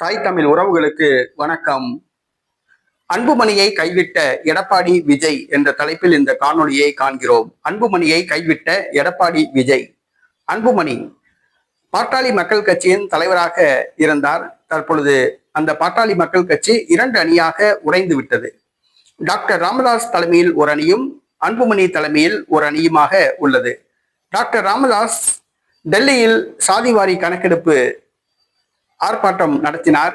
தாய் தமிழ் உறவுகளுக்கு வணக்கம். அன்புமணியை கைவிட்ட எடப்பாடி விஜய் என்ற தலைப்பில் இந்த காணொளியை காண்கிறோம். அன்புமணியை கைவிட்ட எடப்பாடி விஜய். அன்புமணி பாட்டாளி மக்கள் கட்சியின் தலைவராக இருந்தார். தற்பொழுது அந்த பாட்டாளி மக்கள் கட்சி இரண்டு அணியாக உடைந்து விட்டது. டாக்டர் ராமதாஸ் தலைமையில் ஒரு அணியும் அன்புமணி தலைமையில் ஒரு அணியுமாக உள்ளது. டாக்டர் ராமதாஸ் டெல்லியில் சாதிவாரி கணக்கெடுப்பு ஆர்ப்பாட்டம் நடத்தினார்.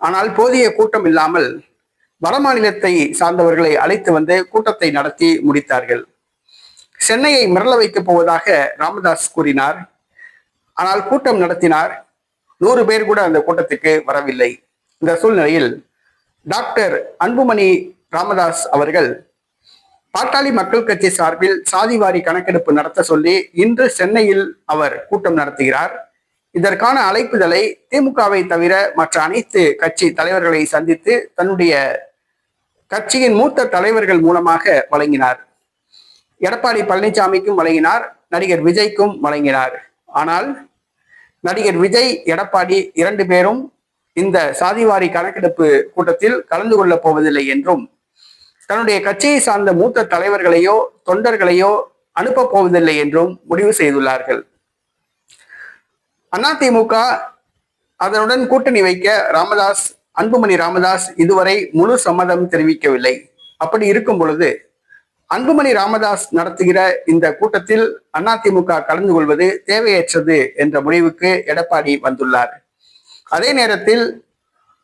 ஆனால் போதிய கூட்டம் இல்லாமல் வடமாநிலத்தை சார்ந்தவர்களை அழைத்து வந்து கூட்டத்தை நடத்தி முடித்தார்கள். சென்னையை மிரள வைக்கப் போவதாக ராமதாஸ் கூறினார். ஆனால் கூட்டம் நடத்தினார். நூறு பேர் கூட அந்த கூட்டத்துக்கு வரவில்லை. இந்த சூழ்நிலையில் டாக்டர் அன்புமணி ராமதாஸ் அவர்கள் பாட்டாளி மக்கள் கட்சி சார்பில் சாதிவாரி கணக்கெடுப்பு நடத்த சொல்லி இன்று சென்னையில் அவர் கூட்டம் நடத்துகிறார். இதற்கான அழைப்புதலை திமுகவை தவிர மற்ற அனைத்து கட்சி தலைவர்களை சந்தித்து தன்னுடைய கட்சியின் மூத்த தலைவர்கள் மூலமாக வழங்கினார். எடப்பாடி பழனிசாமிக்கும் வழங்கினார் நடிகர் விஜய்க்கும் வழங்கினார். ஆனால் நடிகர் விஜய் எடப்பாடி இரண்டு பேரும் இந்த சாதிவாரி கணக்கெடுப்பு கூட்டத்தில் கலந்து கொள்ளப் போவதில்லை என்றும் தன்னுடைய கட்சியை சார்ந்த மூத்த தலைவர்களையோ தொண்டர்களையோ அனுப்பப் போவதில்லை என்றும் முடிவு செய்துள்ளார்கள். அதிமுக அதனுடன் கூட்டணி வைக்க ராமதாஸ் அன்புமணி ராமதாஸ் இதுவரை முழு சம்மதம் தெரிவிக்கவில்லை. அப்படி இருக்கும் பொழுது அன்புமணி ராமதாஸ் நடத்துகிற இந்த கூட்டத்தில் அதிமுக கலந்து கொள்வது தேவையற்றது என்ற முடிவுக்கு எடப்பாடி வந்துள்ளார். அதே நேரத்தில்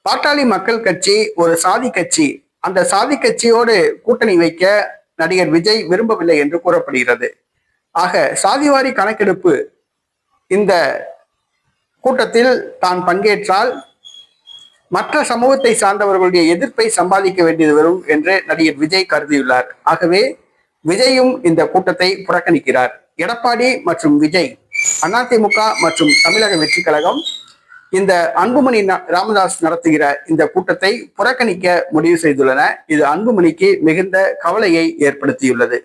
பாட்டாளி மக்கள் கட்சி ஒரு சாதி கட்சி அந்த சாதி கட்சியோடு கூட்டணி வைக்க நடிகர் விஜய் விரும்பவில்லை என்று கூறப்படுகிறது. ஆக சாதிவாரி கணக்கெடுப்பு இந்த கூட்டத்தில் தான் பங்கேற்றால் மற்ற சமூகத்தை சார்ந்தவர்களுடைய எதிர்ப்பை சம்பாதிக்க வேண்டியது வரும் என்று நடிகர் விஜய் கருதியுள்ளார். ஆகவே விஜயும் இந்த கூட்டத்தை புறக்கணிக்கிறார். எடப்பாடி மற்றும் விஜய் அதிமுக மற்றும் தமிழக வெற்றி கழகம் இந்த அன்புமணி ராமதாஸ் நடத்துகிற இந்த கூட்டத்தை புறக்கணிக்க முடிவு செய்துள்ளன. இது அன்புமணிக்கு மிகுந்த கவலையை ஏற்படுத்தியுள்ளது.